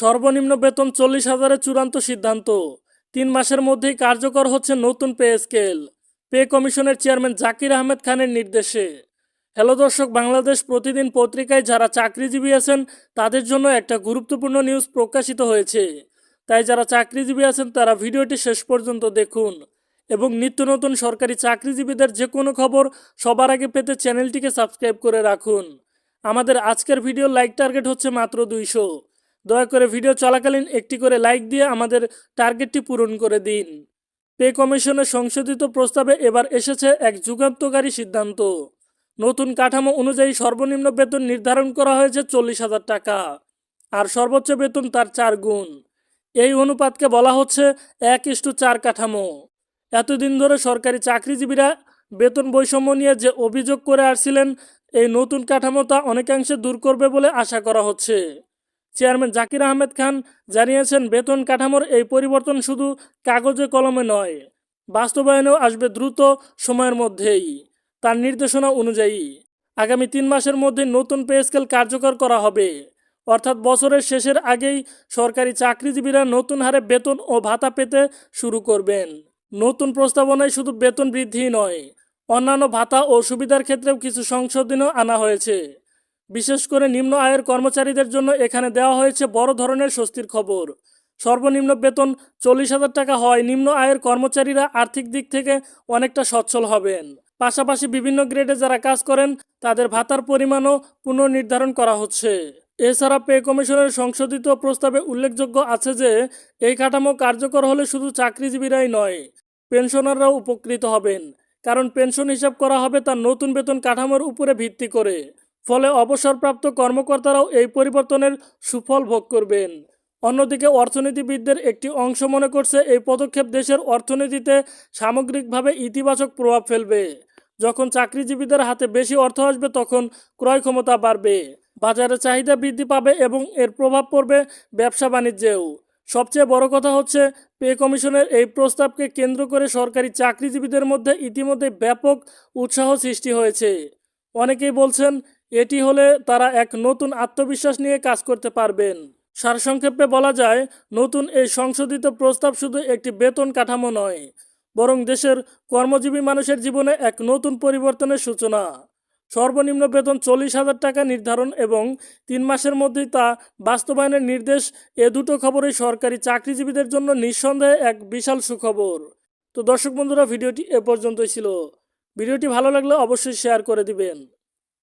সর্বনিম্ন বেতন চল্লিশ হাজারের চূড়ান্ত সিদ্ধান্ত। তিন মাসের মধ্যেই কার্যকর হচ্ছে নতুন পে স্কেল। পে কমিশনের চেয়ারম্যান জাকির আহমেদ খানের নির্দেশে। হ্যালো দর্শক, বাংলাদেশ প্রতিদিন পত্রিকায় যারা চাকরিজীবী আছেন, তাদের জন্য একটা গুরুত্বপূর্ণ নিউজ প্রকাশিত হয়েছে। তাই যারা চাকরিজীবী আছেন, তারা ভিডিওটি শেষ পর্যন্ত দেখুন এবং নিত্য নতুন সরকারি চাকরিজীবীদের যে কোনো খবর সবার আগে পেতে চ্যানেলটিকে সাবস্ক্রাইব করে রাখুন। আমাদের আজকের ভিডিও লাইক টার্গেট হচ্ছে মাত্র দুইশো। দয়া করে ভিডিও চলাকালীন একটি করে লাইক দিয়ে আমাদের টার্গেটটি পূরণ করে দিন। পে কমিশনের সংশোধিত প্রস্তাবে এবার এসেছে এক যুগান্তকারী সিদ্ধান্ত। নতুন কাঠামো অনুযায়ী সর্বনিম্ন বেতন নির্ধারণ করা হয়েছে চল্লিশ হাজার টাকা, আর সর্বোচ্চ বেতন তার চার গুণ। এই অনুপাতকে বলা হচ্ছে এক ইস্টু চার কাঠামো। এতদিন ধরে সরকারি চাকরিজীবীরা বেতন বৈষম্য নিয়ে যে অভিযোগ করে আসছিলেন, এই নতুন কাঠামো তা অনেকাংশে দূর করবে বলে আশা করা হচ্ছে। চেয়ারম্যান জাকির আহমেদ খান জানিয়েছেন, বেতন কাঠামোর এই পরিবর্তন শুধু কাগজে কলমে নয়, বাস্তবায়নেও আসবে দ্রুত সময়ের মধ্যেই। তার নির্দেশনা অনুযায়ী আগামী তিন মাসের মধ্যে নতুন পে স্কেল কার্যকর করা হবে। অর্থাৎ বছরের শেষের আগেই সরকারি চাকরিজীবীরা নতুন হারে বেতন ও ভাতা পেতে শুরু করবেন। নতুন প্রস্তাবনায় শুধু বেতন বৃদ্ধি নয়, অন্যান্য ভাতা ও সুবিধার ক্ষেত্রেও কিছু সংশোধনও আনা হয়েছে। বিশেষ করে নিম্ন আয়ের কর্মচারীদের জন্য এখানে দেওয়া হয়েছে বড় ধরনের স্বস্তির খবর। সর্বনিম্ন বেতন চল্লিশ হাজার টাকা হয় নিম্ন আয়ের কর্মচারীরা আর্থিক দিক থেকে অনেকটা সচ্ছল হবেন। পাশাপাশি বিভিন্ন গ্রেডে যারা কাজ করেন, তাদের ভাতার পরিমাণও পুনর্নির্ধারণ করা হচ্ছে। এছাড়া পে কমিশনের সংশোধিত প্রস্তাবে উল্লেখযোগ্য আছে যে, এই কাঠামো কার্যকর হলে শুধু চাকরিজীবীরাই নয়, পেনশনাররাও উপকৃত হবেন। কারণ পেনশন হিসাব করা হবে তার নতুন বেতন কাঠামোর উপরে ভিত্তি করে। ফলে অবসরপ্রাপ্ত কর্মকর্তারাও এই পরিবর্তনের সুফল ভোগ করবেন। অন্যদিকে অর্থনীতিবিদদের একটি অংশ মনে করছে এই পদক্ষেপ দেশের অর্থনীতিতে সামগ্রিকভাবে ইতিবাচক প্রভাব ফেলবে। যখন চাকরিজীবীদের হাতে বেশি অর্থ আসবে তখন ক্রয় ক্ষমতা বাড়বে, বাজারে চাহিদা বৃদ্ধি পাবে এবং এর প্রভাব পড়বে ব্যবসা বাণিজ্যেও। সবচেয়ে বড় কথা হচ্ছে, পে কমিশনের এই প্রস্তাবকে কেন্দ্র করে সরকারি চাকরিজীবীদের মধ্যে ইতিমধ্যে ব্যাপক উৎসাহ সৃষ্টি হয়েছে। অনেকেই বলছেন এটি হলে তারা এক নতুন আত্মবিশ্বাস নিয়ে কাজ করতে পারবেন। সারসংক্ষেপে বলা যায়, নতুন এই সংশোধিত প্রস্তাব শুধু একটি বেতন কাঠামো নয়, বরং দেশের কর্মজীবী মানুষের জীবনে এক নতুন পরিবর্তনের সূচনা। সর্বনিম্ন বেতন চল্লিশ হাজার টাকা নির্ধারণ এবং তিন মাসের মধ্যেই তা বাস্তবায়নের নির্দেশ এ দুটো খবরই সরকারি চাকরিজীবীদের জন্য নিঃসন্দেহে এক বিশাল সুখবর। তো দর্শক বন্ধুরা, ভিডিওটি এ পর্যন্তই ছিল। ভিডিওটি ভালো লাগলে অবশ্যই শেয়ার করে দিবেন।